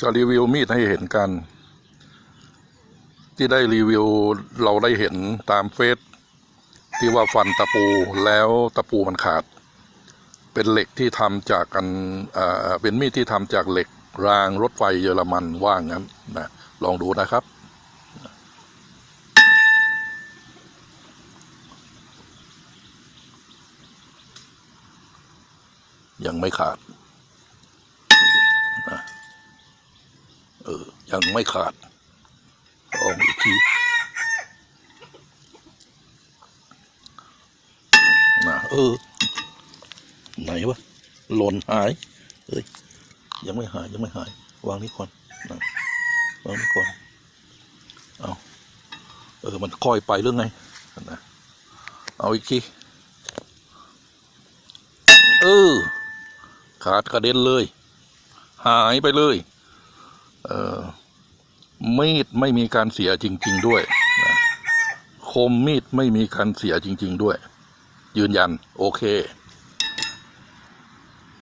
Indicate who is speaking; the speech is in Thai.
Speaker 1: จะรีวิวมีดให้เห็นกัน ที่ได้รีวิวเราได้เห็นตามเฟซที่ว่าฟันตะปูแล้วตะปูมันขาด เป็นเหล็กที่ทำจากกันเป็นมีดที่ทำจากเหล็กรางรถไฟเยอรมันว่างั้นนะลองดูนะครับยังไม่ขาดนะ เออ ยังไม่ขาดลองอีกทีนะเออ ไหนวะหล่นหายเอ้ยยังไม่หายยังไม่หาย วางนี่ก่อนนะวางนี่ก่อนเอาเออ มันค่อยไปเรื่องไงนะเอาอีกทีเออ ขาดกระเด็นเลย หายไปเลย มีดไม่มีการเสียจริง ๆ ด้วยคมมีดไม่มีการเสียจริง ๆ ด้วย ยืนยัน โอเค